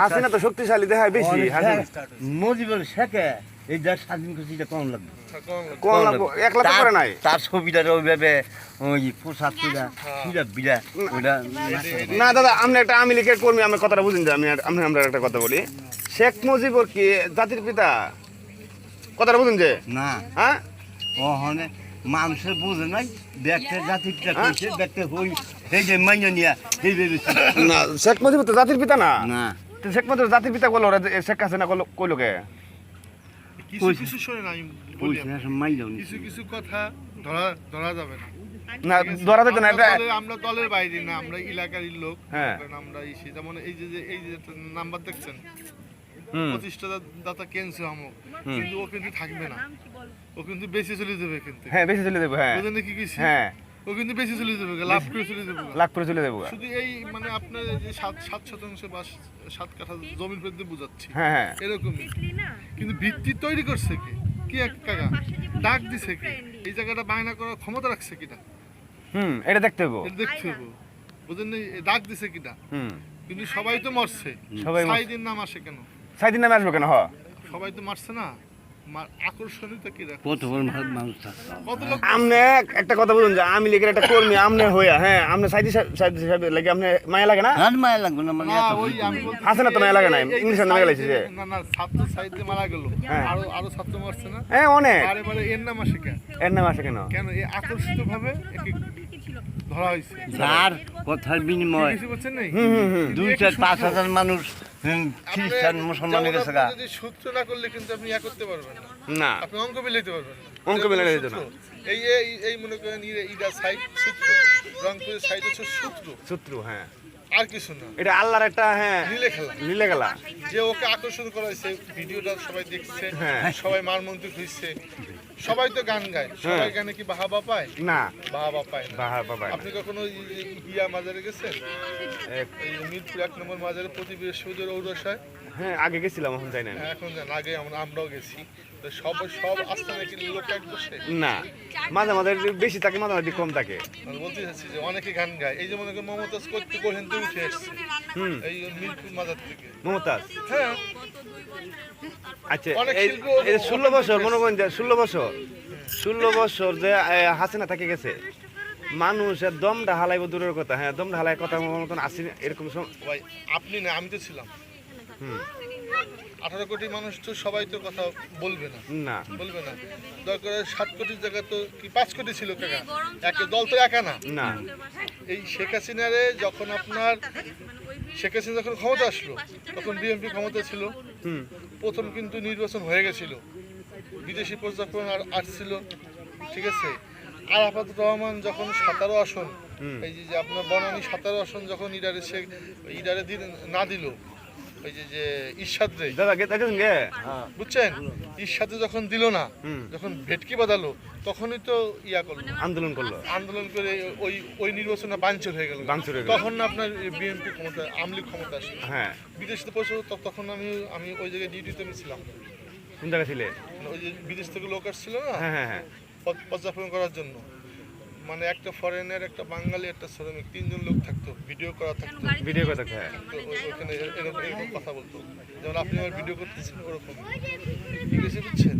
হাসিনা তো শক্তিশালী দেখায় বেশি হাসিনা। মজিবুর শেখে এই দেশ স্বাধীন করছে কম লাগবে। কম লাগবো। একলা তো করে নাই। তার ছবিটা ওইভাবে ওই পোশাক পিড়া পিড়া বিড়া ওইটা না দাদা আপনি একটা আমি লিখে কর্মী আমার কথাটা বুঝুন যে আমি আমি আমরা একটা কথা বলি। শেখ মুজিবুর কি জাতির পিতা? কথাটা বুঝুন যে? না। হ্যাঁ? ওখানে মানুষের বুঝে নাই দেখতে জাতি পিতা কইছে দেখতে হই এই যে মাইনা নিয়া এই ভেবেছি। না শেখ মুজিবুর তো জাতির পিতা না? না। তো শেখ মুজিবুর জাতির পিতা কইলো ওরা যে শেখ হাসিনা কইলো কইলো কে? কিছু কিছু বলি কইছে না কিছু কিছু কথা ধরা ধরা যাবে না। না ধরা যেত না আমরা এটা আমরা দলের বাইরে না আমরা এলাকার লোক। হ্যাঁ। আমরা যেমন এই যে- এই যে নাম্বার দেখছেন? দাতা কেনছে কিন্তু ও কিন্তু থাকবে না। ও কিন্তু বেশি চলে যাবে কিন্তু হ্যাঁ বেশি চলে দেবো হ্যাঁ। বুঝলেন কি কিছু? হ্যাঁ। ও কিন্তু বেশি চলে যাবে লাভ করে চলে যাবে। লাখ করে চলে দেবো শুধু এই মানে আপনার যে সাত সাত শতাংশ বা সাত কাঠা জমির প্রতি বুঝাচ্ছি। হ্যাঁ হ্যাঁ। এরকমই। কিন্তু ভিত্তি তৈরি করছে কি? কি এক কাকা? ডাক দিছে কি? এই জায়গাটা বায়না করার ক্ষমতা রাখছে কিনা? হুম এটা দেখতে হব দেখতে হবে বুঝলেন নি? ডাক দিছে কিনা? হুম। কিন্তু সবাই তো মরছে। সবাই। সাইদিন নাম আসে কেন? সাইদিন নামে আসব কেন হ? সবাই তো মারছে না। আমনে একটা কথা বলুন যে আমি লিখের একটা কর্মী আমনে হইয়া হ্যাঁ আমনে সাইদি সাইদি সাহেব লাগে আপনি মায়া লাগে না? আর মায়া লাগবে না মানে না আছে তো লাগে না। না না ছাত্র মারা গেল। হ্যাঁ। আরও আরও ছাত্র মারছে না? হ্যাঁ অনেক। বারে এর নাম আসে কেন? এর নাম আসে কেন? কেন আকর্ষিত ভাবে ধরা হয়েছে। যার কথার বিনিময় কিছু বলছেন নাই? হুম হুম হুম। দুই চার পাঁচ হাজার মানুষ খ্রিস্টান মুসলমানের কাছে গা। যদি সূত্র না করলে কিন্তু আপনি ইয়া করতে পারবেন না। আপনি অঙ্ক মিলাইতে পারবেন অঙ্ক মিলাইতে যেত না। এই এই এই মনে করেন ইরা- ইরা সাইড সূত্র। রংপুরের সাইড হচ্ছে সূত্র। শত্রু হ্যাঁ। আর কিছু না। এটা আল্লাহর একটা হ্যাঁ খেলা। লীলে গেলা যে ওকে আকর্ষণ করা ভিডিওটা সবাই দেখছে হ্যাঁ। সবাই মার মন্ত্রী খুঁজছে সবাই তো গান গায়। সবাই গানে কি বাহাবা পায়? না। বাহাবা পায় না। বাহা বাবা আপনি কখনো ইয়া মাজারে গেছেন? মিরপুর এক নম্বর মাজারে প্রতি বৃহস্পতিবার ঔরস হয়? হ্যাঁ আগে গেছিলাম এখন যাই না হ্যাঁ, এখন জান আগে আমরা আমরাও গেছি। সব সব আস্থানে কি লোক এক বসে না মাঝে মাঝে বেশি থাকে মাঝে মাঝে কম থাকে। বলতে চাচ্ছি যে অনেকে গান গায়। এই যে মনে করেন মমতাজ করতে কোহেন তো উঠে আসছে। হুম। এই মিরপুর মাজার থেকে। মমতাজ। হ্যাঁ। আচ্ছা এই ষোলো বছর মনে করেন যে ষোলো বছর ষোলো বছর যে হাসিনা থাকে গেছে মানুষের দমটা হালাইব দূরের কথা। হ্যাঁ দমটা হালাই কথা মতন আসি এরকম আপনি না আমি তো ছিলাম। হুম। আঠারো কোটি মানুষ তো সবাই তো কথা বলবে না। না। বলবে না। দরকার হয় সাত কোটির জায়গা তো কি পাঁচ কোটি ছিল কাকা একে দল তো একা না। না। এই শেখ হাসিনারে যখন আপনার শেখ হাসিনা যখন ক্ষমতা আসলো তখন বিএনপি ক্ষমতা ছিল। হুম। প্রথম কিন্তু নির্বাচন হয়ে গেছিল। বিদেশি পর্যটন আর আসছিল। ঠিক আছে? আর আপাতত রহমান যখন সাতারো আসন এই যে যে আপনার বনানী সাতারো আসন যখন ইডারে সে ইডারে দিন না দিল ওই যে যে ঈর্ষাদ রে। দাদা গে দেখেন গে? বুঝছেন? ঈর্ষাদে যখন দিল না যখন ভেটকি বাঁধালো তখনই তো ইয়া করল। আন্দোলন করল। আন্দোলন করে ওই ওই বাঞ্চর হয়ে গেল। বানচাল হয়ে গেল। তখন না আপনার বিএনপি ক্ষমতা আমলি ক্ষমতা হ্যাঁ। বিদেশে পয়সা তখন আমি আমি ওই জায়গায় ডিউটিতে আমি ছিলাম। কোন জায়গা ছিলে? মানে ওই যে বিদেশ থেকে লোক আসছিল না? হ্যাঁ হ্যাঁ হ্যাঁ। করার জন্য। মানে একটা ফরেনের একটা বাঙালি একটা শ্রমিক তিনজন লোক থাকতো ভিডিও করা থাকতো। ভিডিও করা থাকতো তো ওখানে এরকম এরকম কথা বলতো। যেমন আপনি আমার ভিডিও করতেছেন ওরকম। ঠিক আছে বুঝছেন?